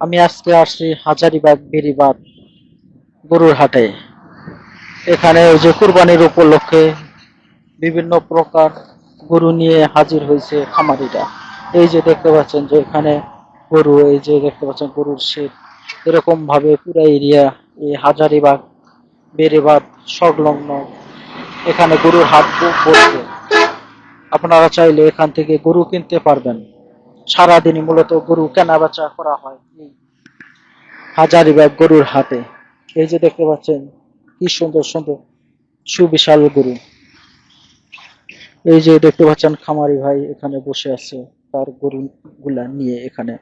আমি আজকে আসছি হাজারিবাগ বেরিবাদ গরুর হাটে। এখানে ওই যে কুরবানির উপলক্ষে বিভিন্ন প্রকার গরু নিয়ে হাজির হয়েছে খামারিরা। এই যে দেখতে পাচ্ছেন যে এখানে গরু, এই যে দেখতে পাচ্ছেন গরুর শেড এরকম ভাবে পুরো এরিয়া এই হাজারিবাগ বেরিবাদ সংলগ্ন। এখানে গরুর হাট বসবে আপনারা চাইলে এখান থেকে গরু কিনতে পারবেন। সারাদিনই মূলত গরু কেনা বেচা করা হয়। এই হাজারিবাগ গরুর হাতে। এই যে দেখতে পাচ্ছেন, কি সুন্দর সুন্দর সুবিশাল গরু। এই যে দেখতে পাচ্ছেন খামারি ভাই এখানে বসে আছে, তার গরু গুলা নিয়ে এখানে।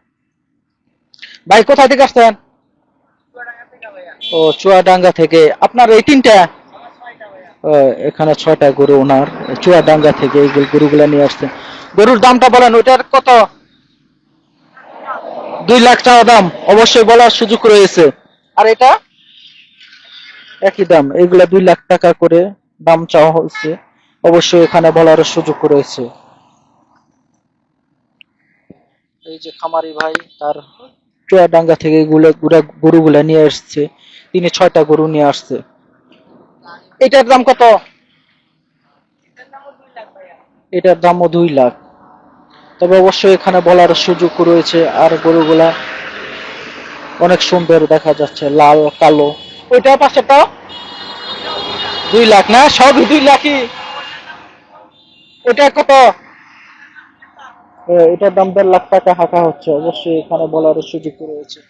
ভাই, কোথা থেকে আসছেন? ও, চুয়াডাঙ্গা থেকে। আপনার এই তিনটা? এখানে ছয়টা গরু ওনার। চুয়াডাঙ্গা থেকে এই গরুগুলা নিয়ে আসতেন গরুর দামটা বলেন, ওইটার কত? দুই লাখ টাকা দাম। অবশ্যই বলার সুযোগ রয়েছে। আর এটা? একই দাম। এগুলা দুই লাখ টাকা করে দাম চাওয়া হয়েছে অবশ্যই এখানে বলার সুযোগ রয়েছে। এই যে খামারি ভাই, তার চুয়াডাঙ্গা থেকে এগুলো গরুগুলা নিয়ে আসছে। তিনি ছয়টা গরু নিয়ে আসছে। এটার দাম কত? এটার দামও দুই লাখ। তবে অবশ্যই এখানে বলার সুযোগ রয়েছে আর গরুগুলা অনেক সুন্দর দেখা যাচ্ছে, লাল, কালো। ওইটা পাশেরটা দুই লাখ না? সবই দুই লাখই। ওটা কত? এটার দাম দেড় লাখ টাকা হাঁকা হচ্ছে। অবশ্যই এখানে বলার সুযোগ রয়েছে।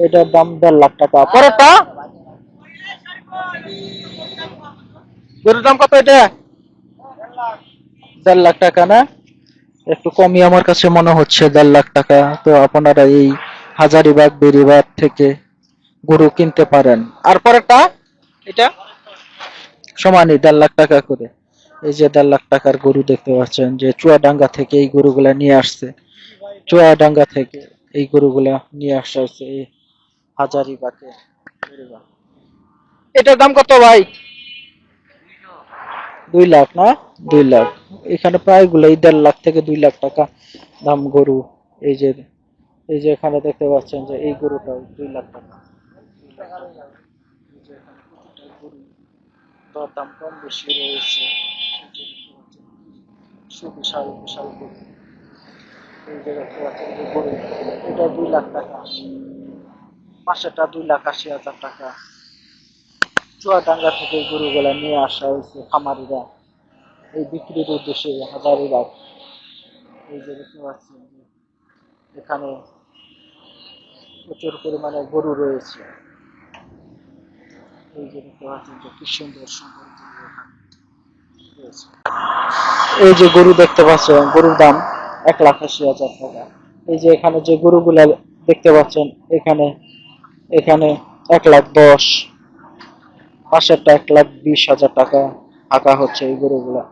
এটার দাম দেড় লাখ টাকা। পরেরটা? গরুর দাম কত এটা? দেড় লাখ টাকা না? একটু কমই আমার কাছে মনে হচ্ছে দেড় লাখ টাকা। তো আপনারা এই হাজারিবাগ বেরিবাগ থেকে গরু কিনতে পারেন। আর পরেরটা? এটা? সমানই দেড় লাখ টাকা করে। এই যে দেড় লাখ টাকার গরু দেখতে পাচ্ছেন, যে চুয়াডাঙ্গা থেকে এই গরুগুলা নিয়ে আসছে। চুয়াডাঙ্গা থেকে এই গরুগুলা নিয়ে আসা হয়েছে এই হাজারিবাগে। এটার দাম কত ভাই? দুই লাখ না? দুই লাখ। এখানে প্রায় গুলাই দেড় লাখ থেকে দুই লাখ টাকা দাম গরু। এই যে এই যে এখানে দেখতে পাচ্ছেন যে এই গরুটা দুই লাখ টাকা। কম বেশি রয়েছে। বিশাল গরু। এটা দুই লাখ টাকা। পাশেরটা দুই লাখ আশি হাজার টাকা। চুয়াডাঙ্গা থেকে গরুগুলা নিয়ে আসা হয়েছে খামারিরা। এই বিক্রির উদ্দেশ্যে হাজারিবাগ। এই যে দেখতে পাচ্ছেন, এখানে প্রচুর পরিমাণে গরু রয়েছে। এই যে দেখতে পাচ্ছেন যে কি সুন্দর সুন্দর। এই যে গরু দেখতে পাচ্ছেন, গরুর দাম এক লাখ আশি হাজার টাকা। এই যে এখানে যে গরুগুলা দেখতে পাচ্ছেন, এখানে এখানে এক লাখ দশ। পাশেরটা এক লাখ বিশ হাজার টাকা আঁকা হচ্ছে এই গরুগুলা।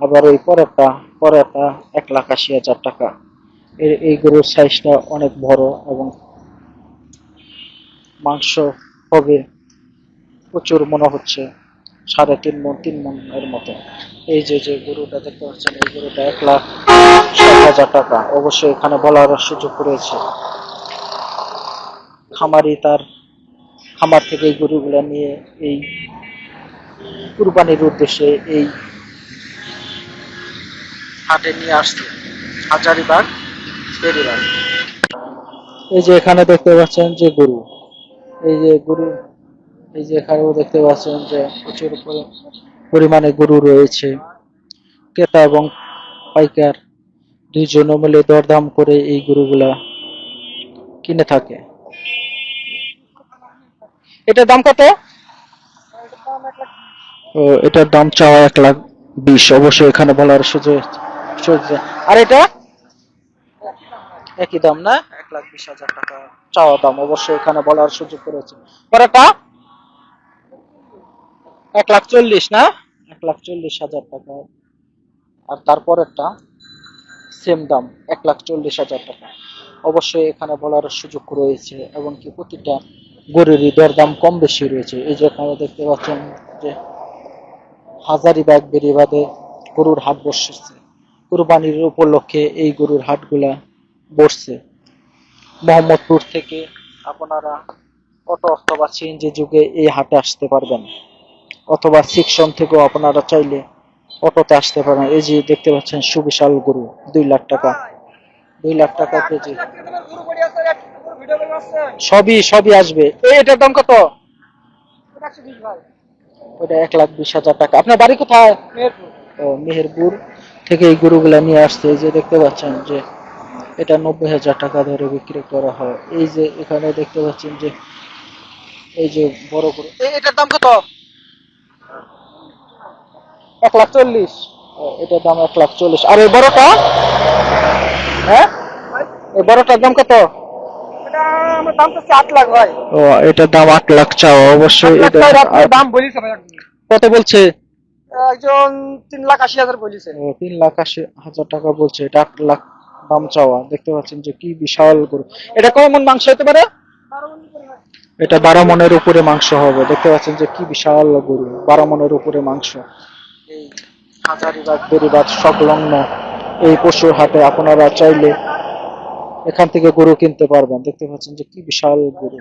আবার ওই পরেরটা পরেরটা এক লাখ আশি হাজার টাকা। এর, এই গরুর সাইজটা অনেক বড় এবং মাংস হবে প্রচুর মনে হচ্ছে, সাড়ে তিন মন তিন মন এর মতো। এই যে যে গরুটা দেখতে পাচ্ছেন, এই গরুটা এক লাখ ষাট হাজার টাকা। অবশ্যই এখানে বলার সুযোগ রয়েছে। খামারি তার খামার থেকে এই গরুগুলা নিয়ে এই কুরবানির উদ্দেশ্যে এই হাটে নিয়ে আসছে। হাজারিবাগ বেরিবাগ এই যে এখানে দেখতে পাচ্ছেন যে গরু। এই যে গরু, এই যে এখানেও দেখতে পাচ্ছেন যে প্রচুর পরিমাণে গরু রয়েছে। ক্রেতা এবং পাইকার দুইজনে মিলে দরদাম করে এই গরুগুলা কিনে থাকে। এটার দাম কত? এটার দাম চাওয়া এক লাখ বিশ। অবশ্যই এখানে বলার সুযোগ আর এটা? একই দাম না? এক লাখ বিশ হাজার টাকা চাওয়া দাম। অবশ্যই এখানে বলার সুযোগ করেছে পরেরটা? এক লাখ চল্লিশ না? এক লাখ চল্লিশ হাজার টাকা। আর তারপরেরটা? সেম দাম, এক লাখ চল্লিশ হাজার টাকা। অবশ্যই এখানে বলার সুযোগ রয়েছে এবং কি প্রতিটা গরুরই দরদাম কম বেশি রয়েছে। এই যে এখানে দেখতে পাচ্ছেন যে হাজারিবাগ বেরিবাদে গরুর হাট বসেছে। কুরবানির উপলক্ষে এই গরুর হাটগুলা বসছে। মোহাম্মদপুর থেকে আপনারা অটো অথবা সিএনজি যুগে এই হাটে আসতে পারবেন। অথবা সিকশন থেকেও আপনারা চাইলে অটোতে আসতে পারেন। এই যে দেখতে পাচ্ছেন সুবিশাল গরু, দুই লাখ টাকা। দুই লাখ টাকা কেজি। সবই সবই আসবে। এটার দাম কত? ওটা এক লাখ বিশ হাজার টাকা। আপনার বাড়ি কোথায়? মেহেরপুর থেকে এই গরুগুলা নিয়ে আসছে। এই যে দেখতে পাচ্ছেন যে এটা নব্বই হাজার টাকা ধরে বিক্রি করা হয়। এই যে এখানে দেখতে পাচ্ছেন যে এই যে বড় গরু। এটার দাম কত? এক লাখ চল্লিশ। এটার দাম এক লাখ চল্লিশ। আর এই বড়টা? হ্যাঁ? এই বড়টার দাম কত? আমার দাম আট লাখ ভাই। ও এটার দাম আট লাখ চাও অবশ্যই এটা দাম বলিস কত বলছে? একজন তিন লাখ আশি হাজার বলিছে। ও, তিন লাখ আশি হাজার টাকা বলছে এটা আট লাখ দাম চাওয়া। দেখতে পাচ্ছেন যে কি বিশাল গরু। এটা কয় মাংস হতে পারে? এটা বারো মনের উপরে মাংস হবে। দেখতে পাচ্ছেন যে কি বিশাল গরু। বারো মনের উপরে মাংস। হাজারিবাগ সংলগ্ন এই পশুর হাটে আপনারা চাইলে এখান থেকে গরু কিনতে পারবেন। দেখতে পাচ্ছেন যে কি বিশাল গরু।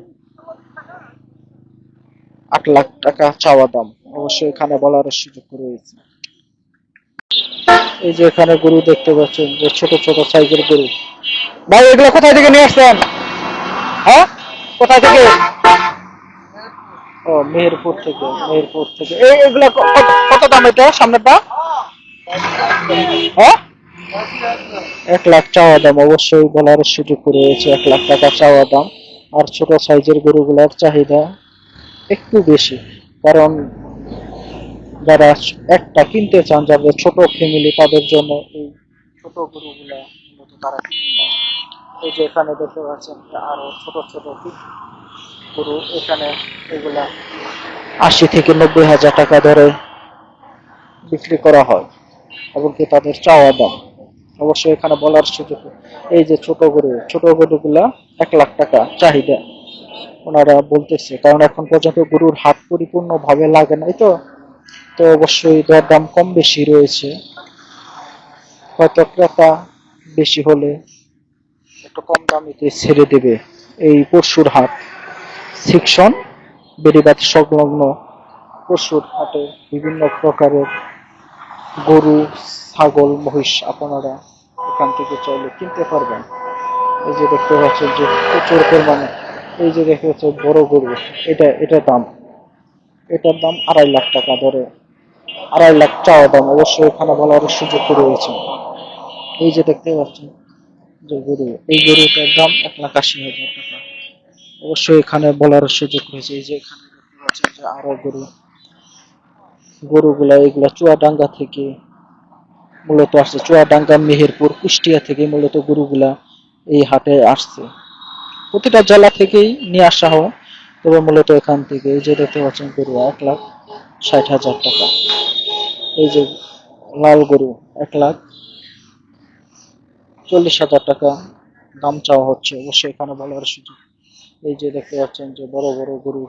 আট লাখ টাকা চাওয়া দাম। অবশ্যই এখানে বলার সুযোগ রয়েছে। এই যে এখানে গরু দেখতে পাচ্ছেন যে ছোট ছোট সাইজের গরু। ভাই, এগুলো কোথায় থেকে নিয়ে আসছেন? হ্যাঁ? কোথায় থেকে? ও, মেহেরপুর থেকে মেহেরপুর থেকে। এই এগুলো কত দাম এটা সামনেরটা? হ্যাঁ? এক লাখ চাওয়া দাম, অবশ্যই বলার সুযোগ রয়েছে, এক লাখ টাকা চাওয়া দাম। আর ছোট সাইজের গরুগুলোর চাহিদা একটু বেশি, কারণ যারা একটা কিনতে চান, যাদের ছোট ফ্যামিলি তাদের জন্য এই ছোট গরুগুলা মূলত তারা কিনে এই যে এখানে দেখতে পাচ্ছেন আরও ছোট ছোট গরু, এখানে এগুলা আশি থেকে নব্বই হাজার টাকা ধরে বিক্রি করা হয় এমনকি তাদের চাওয়া দাম। অবশ্যই এখানে বলার সুযোগ। এই যে ছোট গরু, ছোট গরুগুলা এক লাখ টাকা চাহিদা। ওনারা বলতেছে, কারণ এখন পর্যন্ত গরুর হাট পরিপূর্ণ ভাবে লাগে নাই তো। তো অবশ্যই দর দাম কম বেশি রয়েছে। হয়তো ক্রেতা বেশি হলে একটু কম দামিতে ছেড়ে দেবে এই পরশুর হাট। সেকশন বেড়িবাদ সংলগ্ন পশুর হাটে বিভিন্ন প্রকারের গরু, ছাগল, মহিষ আপনারা এখান থেকে চাইলে কিনতে পারবেন। এই যে দেখতে পাচ্ছেন যে প্রচুর পরিমাণে, এই যে দেখতে পাচ্ছেন বড় গরু, এটা এটার দাম। এটার দাম আড়াই লাখ টাকা ধরে। আড়াই লাখ চাওয়া দাম, অবশ্যই এখানে বলার সুযোগ রয়েছে। এই যে দেখতে পাচ্ছেন যে গরু, এই গরুটার দাম এক লাখ আশি হাজার টাকা। অবশ্যই এখানে বলার সুযোগ রয়েছে। এই যে এখানে দেখতে পাচ্ছেন যে আরও গরু গরুগুলা, এগুলা চুয়াডাঙ্গা থেকে মূলত আসছে। চুয়াডাঙ্গা, মেহেরপুর, কুষ্টিয়া থেকে মূলত গরুগুলা এই হাটে আসছে। প্রতিটা জেলা থেকেই নিয়ে আসা হয়, তবে মূলত এখান থেকে এই যে দেখতে পাচ্ছেন গরু, এক লাখ ষাট হাজার টাকা। এই যে লাল গরু, এক লাখ চল্লিশ হাজার টাকা দাম চাওয়া হচ্ছে, অবশ্যই এখানে বলার সুযোগ। এই যে দেখতে পাচ্ছেন যে বড় বড় গরু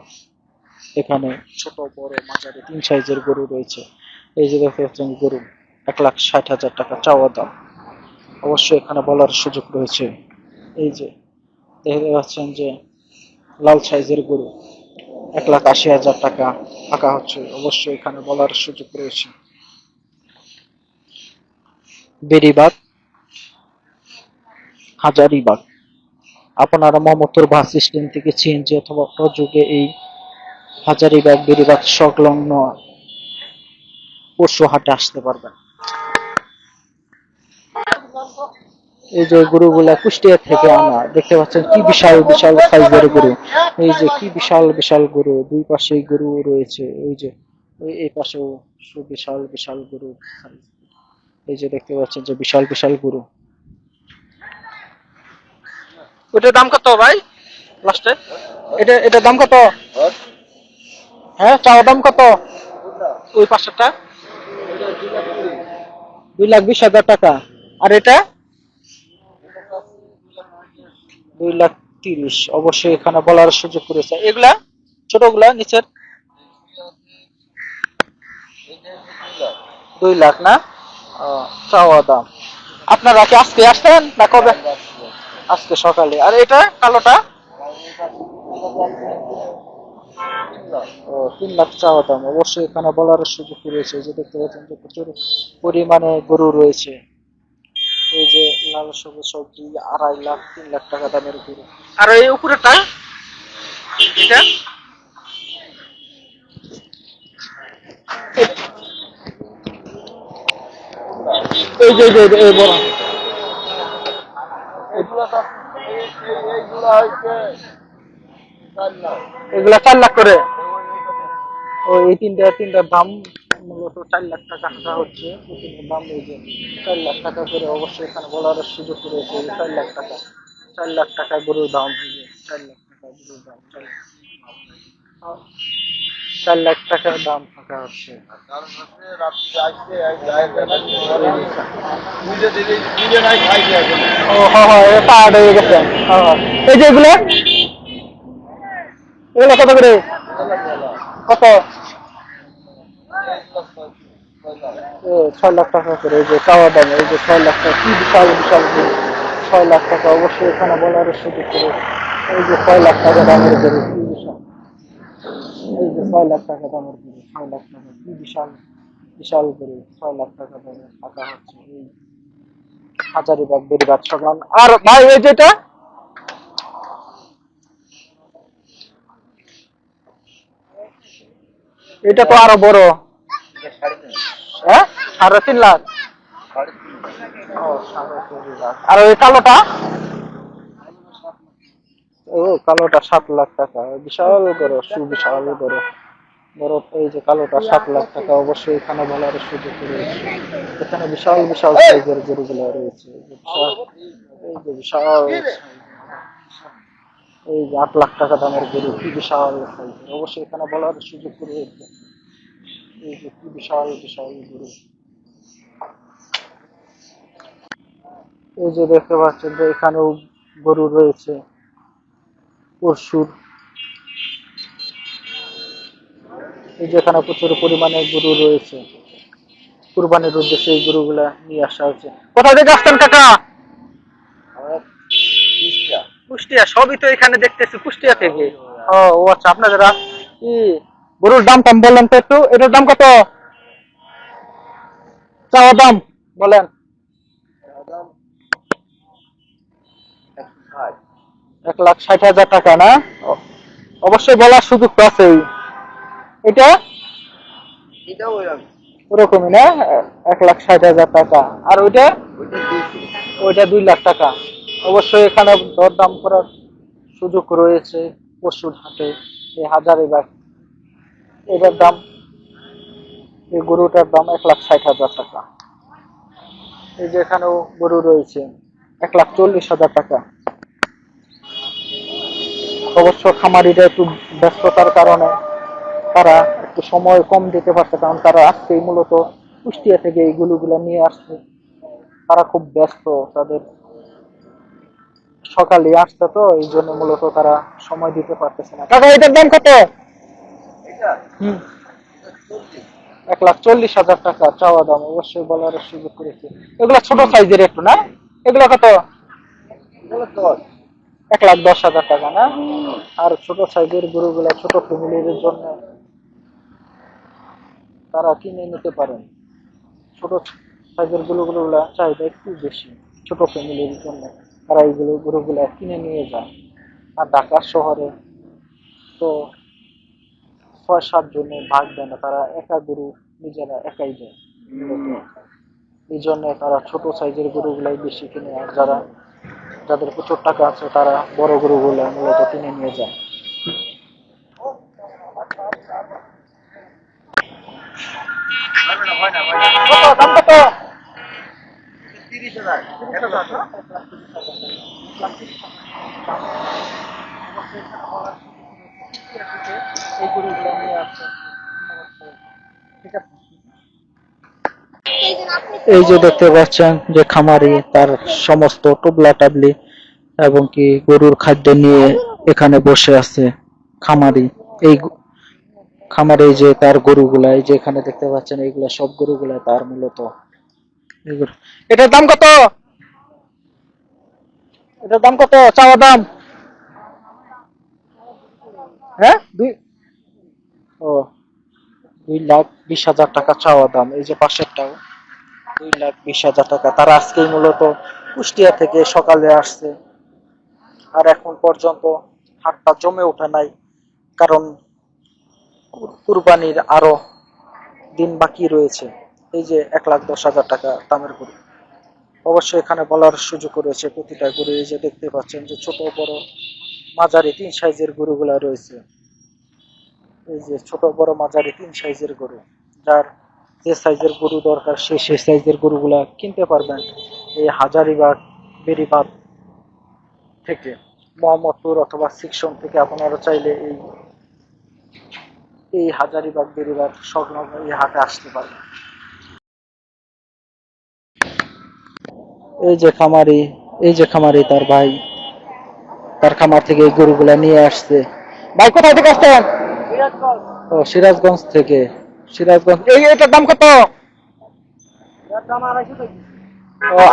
এখানে ছোট, বড়, মাঝারি, তিন সাইজের গরু রয়েছে। এই যে দেখতে পাচ্ছেন গরু, এক লাখ ষাট হাজার টাকা চাওয়া দাম। অবশ্যই এখানে বলার সুযোগ রয়েছে। এই যে দেখতে পাচ্ছেন যে লাল সাইজের গরু, এক লাখ আশি হাজার টাকা টাকা হচ্ছে। অবশ্যই এখানে বলার সুযোগ রয়েছে। বেরিবাগ হাজারিবাগ আপনারা মোহাম্মদপুর বাস স্ট্যান্ড থেকে সিএনজি অথবা অটো এই হাজারিবাগ বেরিবাগ সংলগ্ন পরশু হাটে আসতে পারবেন। এই যে গরুগুলা কুষ্টিয়া থেকে আনা দেখতে পাচ্ছেন কি বিশাল বিশাল সাইজের গরু। এই যে কি বিশাল বিশাল গরু দুই পাশে গরু রয়েছে। এই যে এই পাশেও সু- বিশাল বিশাল গরু এই যে দেখতে পাচ্ছেন যে বিশাল বিশাল গরু। ওটার দাম কত ভাই? লাস্টে এটা এটার দাম কত? হ্যাঁ চাওয়া দাম কত? ওই পাশেরটা দুই লাখ বিশ হাজার টাকা। আর এটা? দুই লাখ তিরিশ। অবশ্যই এখানে বলার সুযোগ করেছে এগুলা? ছোটগুলা নিচের? দুই লাখ না? চাওয়া দাম। আপনারা কি আজকে আসছেন না কবে? আজকে সকালে। আর এটা কালোটা? ও তিন লাখ চাওয়া দাম। অবশ্যই এখানে বলার সুযোগ রয়েছে। যে দেখতে পাচ্ছেন যে প্রচুর পরিমাণে গরু রয়েছে। এই যে লাল সবুজ সবজি আড়াই লাখ তিন লাখ টাকা দামের গরু। আর এই উপরেটা এটা? এই যে এই যে এই বড়। এগুলা চার লাখ। করে? ও এই তিনটা তিনটার দাম মূলত চার লাখ টাকা হাঁকা হচ্ছে। এই তিনটার দাম এই যে চার লাখ টাকা করে অবশ্যই এখানে বলার সুযোগ রয়েছে চার লাখ টাকা চার লাখ টাকা গরুর দাম হয়ে চার লাখ টাকা গরুর দাম চার লাখ চার লাখ টাকার দাম থাকা হচ্ছে। ও হ্যাঁ হ্যাঁ এটা পাহাড় হয়ে গেছে। হ্যাঁ। এই যে এগুলো? এগুলো কত করে? কত? ছয় লাখ টাকা করে, এই যে দাম, এই যে ছয় লাখ টাকা, কি বিশাল বিশাল ছয় লাখ টাকা, অবশ্যই এখানে বলার সুযোগ করে। এই যে ছয় লাখ টাকা দামের গরু কি বিশাল। এই যে ছয় লাখ টাকা দামের ছয় লাখ টাকা, কি বিশাল বিশাল গরু ছয় লাখ টাকা দামে টাকা হচ্ছে। এই সমান। আর ভাই, এই যেটা এটা তো আরও বড়। হ্যাঁ? সাড়ে তিন লাখ। ও, সাড়ে তিন লাখ। আর ওই কালোটা? ও কালোটা সাত লাখ টাকা। বিশাল বড় সুবিশাল বড়। বড় এই যে কালোটা সাত লাখ টাকা অবশ্যই এখানে বলার সুযোগ রয়েছে। এখানে বিশাল বিশাল সাইজের গরুগুলো রয়েছে। এই বিশাল এই যে বিশাল এই আট লাখ টাকা দামের গরু, কি বিশাল অবশ্যই এখানে বলার সুযোগ রয়েছে এই যে কি বিশাল বিশাল গরু। এই যে দেখতে পাচ্ছেন যে এখানেও গরু রয়েছে। পরশুর। এই যে এখানে প্রচুর পরিমাণে গরু রয়েছে। কুরবানির উদ্দেশ্যে এই গরুগুলা নিয়ে আসা হয়েছে। কোথা থেকে আসছেন কাকা? কুষ্টিয়া সবই তো এখানে দেখতেছি কুষ্টিয়া থেকে। ও ও আচ্ছা আপনাদের কি গরুর দাম টাম বললেন তো একটু। এটার দাম কত? চাওয়া দাম বলেন। এক লাখ ষাট হাজার টাকা না? অবশ্যই বলার সুযোগ তো আছেই। এটা? ওরকমই না? এক লাখ ষাট হাজার টাকা। আর ওইটা? ওইটা দুই লাখ টাকা। অবশ্যই এখানে দরদাম করার সুযোগ রয়েছে পশুর হাটে। এই হাজারিবাগ এটার দাম, এই গরুটার দাম এক লাখ ষাট হাজার টাকা। এই যে এখানেও গরু রয়েছে, এক লাখ চল্লিশ হাজার টাকা। অবশ্য খামারিরা একটু ব্যস্ততার কারণে তারা একটু সময় কম দিতে পারছে, কারণ তারা আজকেই মূলত কুষ্টিয়া থেকে এই গরুগুলো নিয়ে আসছে। তারা খুব ব্যস্ত, তাদের সকালে আসছে তো এই জন্য মূলত তারা সময় দিতে পারতেছে না। কাকা এটার দাম কত? হুম। এক লাখ চল্লিশ হাজার টাকা চাওয়া দাম অবশ্যই বলার সুযোগ করেছে। এগুলো ছোট সাইজের একটু না? এগুলো কত? এক লাখ দশ হাজার টাকা না? আর ছোট সাইজের গরুগুলা ছোট ফ্যামিলির জন্য তারা কিনে নিতে পারেন। ছোট সাইজের গরুগুলা চাহিদা একটু বেশি ছোট ফ্যামিলির জন্য। তারা এইগুলো গরুগুলা কিনে নিয়ে যায়। আর ঢাকা শহরে তো ছয় সাত জনে ভাগ দেয় না, তারা একা গরু নিজেরা একাই দেয়। এই জন্য তারা ছোট সাইজের গরুগুলাই বেশি কিনে আর যারা, যাদের প্রচুর টাকা আছে তারা বড় গরুগুলো মূলত কিনে নিয়ে যায়। কত? দাম কত এই এই যে দেখতে পাচ্ছেন যে খামারি, তার সমস্ত টুবলা টাবলি এবং কি গরুর খাদ্য নিয়ে এখানে বসে আছে খামারি। এই খামারে যে তার গরুগুলা, এই যে এখানে দেখতে পাচ্ছেন, এইগুলা সব গরুগুলা তার মূলত এটার দাম কত? এটার দাম কত? চাওয়া দাম? হ্যাঁ? ও, দুই লাখ বিশ হাজার টাকা চাওয়া দাম, এই যে পাশেরটাও। দুই লাখ বিশ হাজার টাকা। তারা আজকেই মূলত কুষ্টিয়া থেকে সকালে আসছে। আর এখন পর্যন্ত হাটটা জমে ওঠে নাই, কারণ কুর- কুরবানির আরও দিন বাকি রয়েছে। এই যে এক লাখ দশ হাজার টাকা দামের গরু। অবশ্যই এখানে বলার সুযোগ রয়েছে, প্রতিটা গরু এই যে দেখতে পাচ্ছেন যে ছোট বড় মাঝারি তিন সাইজের গরুগুলা রয়েছে। এই যে ছোট বড় মাঝারি তিন সাইজের গরু, যার যে সাইজের গরু দরকার সে সেই সাইজের গরুগুলা কিনতে পারবেন এই হাজারিবাগ বেরিবাদ থেকে। মোহাম্মদপুর অথবা সিকশন থেকে আপনারা চাইলে এই এই হাজারিবাগ বেরিবাদ সংলগ্ন এই হাটে আসতে পারবেন। এই যে খামারি, এই যে খামারি তার ভাই। তার খামার থেকে এই গরুগুলা নিয়ে আসছে। ভাই, কোথায় থেকে আসছেন? ও, সিরাজগঞ্জ থেকে। সিরাজগঞ্জ এই, এটার দাম কত?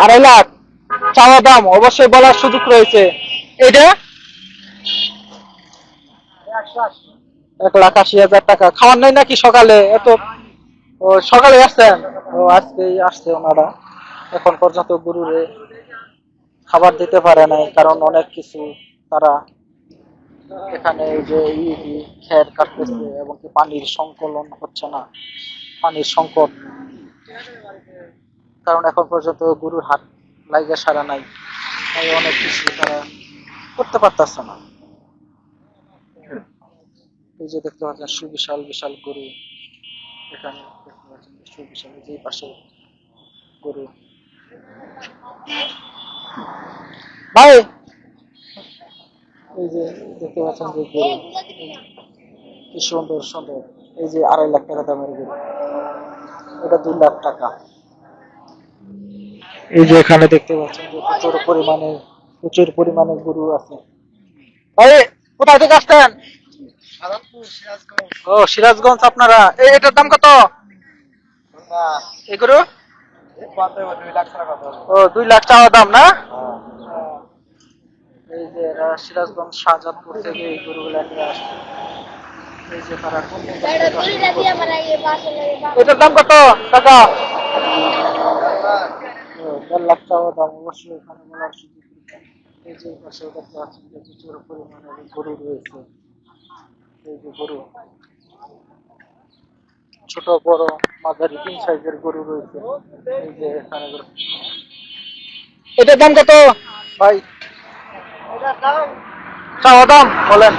আড়াই লাখ। চাওয়া দাম, অবশ্যই বলার সুযোগ রয়েছে। এটা এক লাখ আশি হাজার টাকা। খাওয়ার নাই নাকি সকালে? এত ও, সকালে আসছেন? ও, আজকেই আসছে ওনারা। এখন পর্যন্ত গরুরে খাবার দিতে পারে নাই, কারণ অনেক কিছু তারা এখানে যে ই ই খের কাটতেছে এবং কি পানির সংকলন হচ্ছে না, পানির সংকট। কারণ এখন পর্যন্ত গরুর হাত লাইগা সারা নাই, তাই অনেক কিছু তারা করতে পারতেছে না। এই যে দেখতে পাচ্ছেন, সুবিশাল বিশাল গরু এখানে দেখতে পাচ্ছেন, সুবিশাল যে পাশে গরু। ভাই! এই যে দেখতে পাচ্ছেন যে গরু। কি সুন্দর সুন্দর। এই যে আড়াই লাখ টাকা দামের গরু। এটা দুই লাখ টাকা। এই যে এখানে দেখতে পাচ্ছেন যে প্রচুর পরিমাণে প্রচুর পরিমাণে গরু আছে। ভাই কোথায় থেকে আসছেন? ও সিরাজগঞ্জ আপনারা। এই এটার দাম কত? এই গরু? ও দুই লাখ চাওয়া দাম না? এই যে সিরাজগঞ্জ শাহজাদপুর থেকে এই গরুগুলা নিয়ে আসছে। এই যে তারা কোন কোন জায়গায় আসছে। এটার দাম কত টাকা দেড় লাখ চাওয়া দাম অবশ্যই এখানে বলার সুযোগ এই যে পাশে দেখতে পাচ্ছেন যে প্রচুর পরিমাণে গরু রয়েছে। এই যে গরু। ছোট বড় মাঝারি তিন সাইজের গরু রয়েছে। এই যে এখানে এটার দাম কত? ভাই চাওয়া দাম বলেন।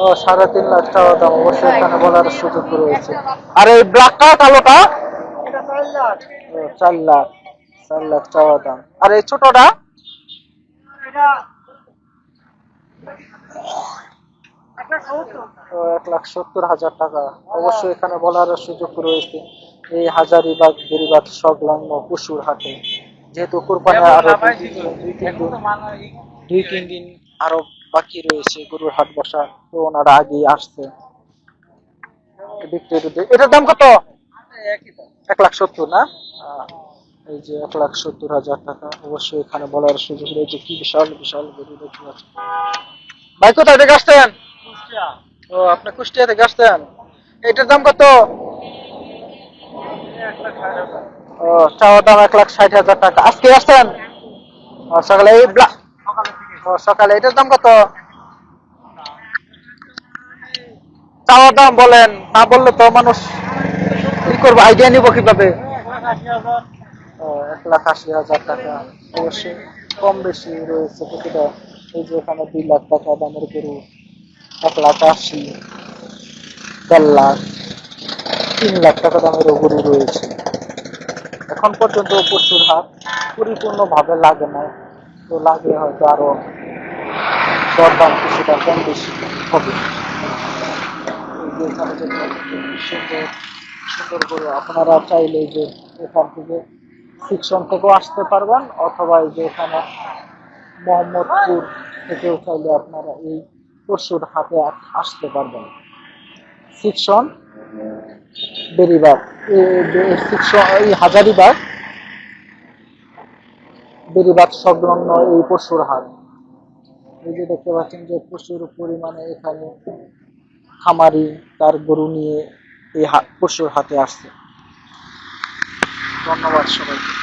ও সাড়ে তিন লাখ চাওয়া দাম। অবশ্যই এখানে বলার সুযোগ রয়েছে। আর এই ব্ল্যাকটা কালোটা? ও, চার লাখ। চার লাখ চাওয়া দাম। আর এই ছোটটা? এক লাখ সত্তর হাজার টাকা। অবশ্যই এখানে বলার সুযোগ রয়েছে। এই হাজারিবাগ বেরিবাগ সংলগ্ন পশুর হাটে। যেহেতু কোরবানি আরও দুই তিন- দিন দুই তিন দিন আরও বাকি রয়েছে গরুর হাট বসা তো ওনারা আগেই আসছে। বিক্রি এটার দাম কত? এক লাখ সত্তর না? এই যে এক লাখ সত্তর হাজার টাকা। অবশ্যই এখানে বলার সুযোগ রয়েছে। কি বিশাল বিশাল গরু দেখতে পাচ্ছেন ভাই কোথায় থেকে আসছেন? ও, আপনি এটার দাম কত? ও, চাওয়া দাম এক লাখ ষাট হাজার টাকা। আজকে আসছেন? সকালে এই সকালে এটার দাম কত? চাওয়া দাম বলেন, না বললে তো মানুষ কি করব আইডিয়া নিব কীভাবে? এক লাখ আশি হাজার টাকা। অবশ্যই কম বেশি রয়েছে প্রতিটা। এই যে এখানে দুই লাখ টাকা দামের গরু। এক লাখ আশি, দেড় লাখ, তিন লাখ টাকা দামের গরু রয়েছে। এখন পর্যন্ত পশুর হাট পরিপূর্ণ ভাবে লাগে না তো লাগে হয়তো আরও দরদাম কিছুটা কম বেশি হবে। সুন্দর গরু আপনারা চাইলে যে এখান থেকে সিকশন থেকেও আসতে পারবেন, অথবা এই যে এখানে মোহাম্মদপুর থেকেও চাইলে আপনারা এই পরশুর হাতে আসতে পারবেন সিকশন বেরিবাগ এই হাজারিবাগ বেরিবাদ সংলগ্ন এই পশুর হাট এই যে দেখতে পাচ্ছেন যে প্রচুর পরিমাণে এখানে খামারি তার গরু নিয়ে এই পশুর হাটে আসছে। ধন্যবাদ সবাইকে।